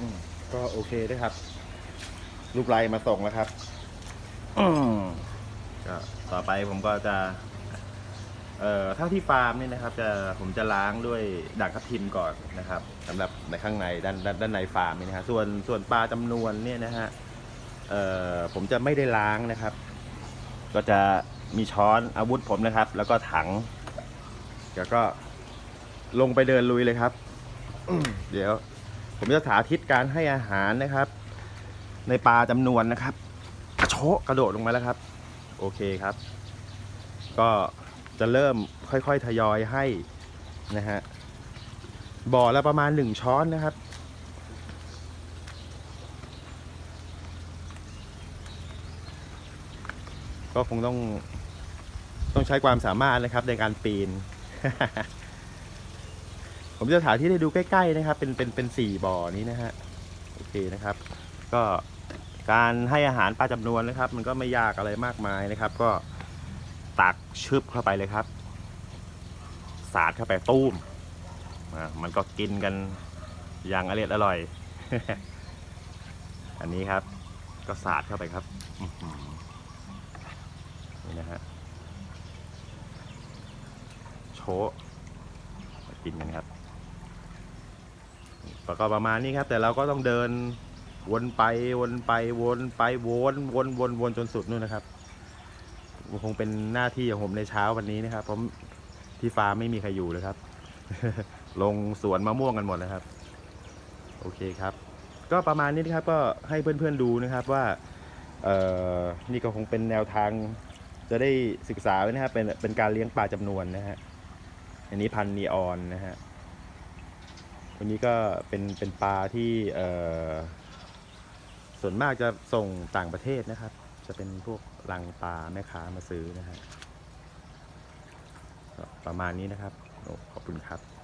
อืมก็โอเคด้วยครับ ลูกไลมาส่งแล้วครับอืมก็ต่อไปผมก็จะ เอ่อถ้าที่ฟาร์มเนี่ยนะครับ จะผมจะล้างด้วยด่างทับทิมก่อนนะครับสำหรับในข้างในด้านด้านด้านในฟาร์มนี่นะฮะส่วนส่วนปลาจำนวนเนี่ยนะฮะเอ่อผมจะไม่ได้ล้างนะครับ ก็จะมีช้อนอาวุธผมนะครับ แล้วก็ถังแล้วก็ลงไปเดินลุยเลยครับ เดี๋ยว ผมจะสาธิตการให้อาหารนะครับ ในปลาจำนวนนะครับกระโชะกระโดดลงมาแล้วครับ โอเคครับ ก็จะเริ่มค่อยๆทยอยให้นะฮะบ่อละประมาณหนึ่งช้อนนะครับ ก็คงต้องต้องใช้ความสามารถนะครับในการปีน ผมจะถ่ายที่ให้ดูใกล้ๆนะครับ เป็นเป็นเป็นสี่บ่อนี้นะฮะโอเคนะครับ ก็การให้อาหารปลาจำนวนนะครับ มันก็ไม่ยากอะไรมากมายนะครับ ก็ตักชึบเข้าไปเลยครับ สาดเข้าไปตุ้มมันก็กินกันอย่างอร่อยอร่อย อันนี้ครับ ก็สาดเข้าไปครับนี่นะฮะโชกินกันครับ ก็ประมาณนี้ครับ แต่เราก็ต้องเดินวนไปวนไปวนไปวนวนวนวนจนสุดนู่นนะครับคงเป็นหน้าที่ของผมในเช้าวันนี้นะครับเพราะที่ฟาร์มไม่มีใครอยู่เลยครับ ลงสวนมะม่วงกันหมดนะครับ โอเคครับ ก็ประมาณนี้นะครับก็ให้เพื่อนๆดูนะครับว่าเอ่อนี่ก็คงเป็นแนวทางจะได้ศึกษาไว้นะครับเป็นเป็นการเลี้ยงปลาจำนวนนะฮะอันนี้พันนีออนนะฮะ วันนี้ก็เป็นเป็นปลาที่ส่วนมากจะส่งต่างประเทศนะครับ จะเป็นพวกลังปลาแม่ค้ามาซื้อนะฮะประมาณนี้นะครับขอบคุณครับ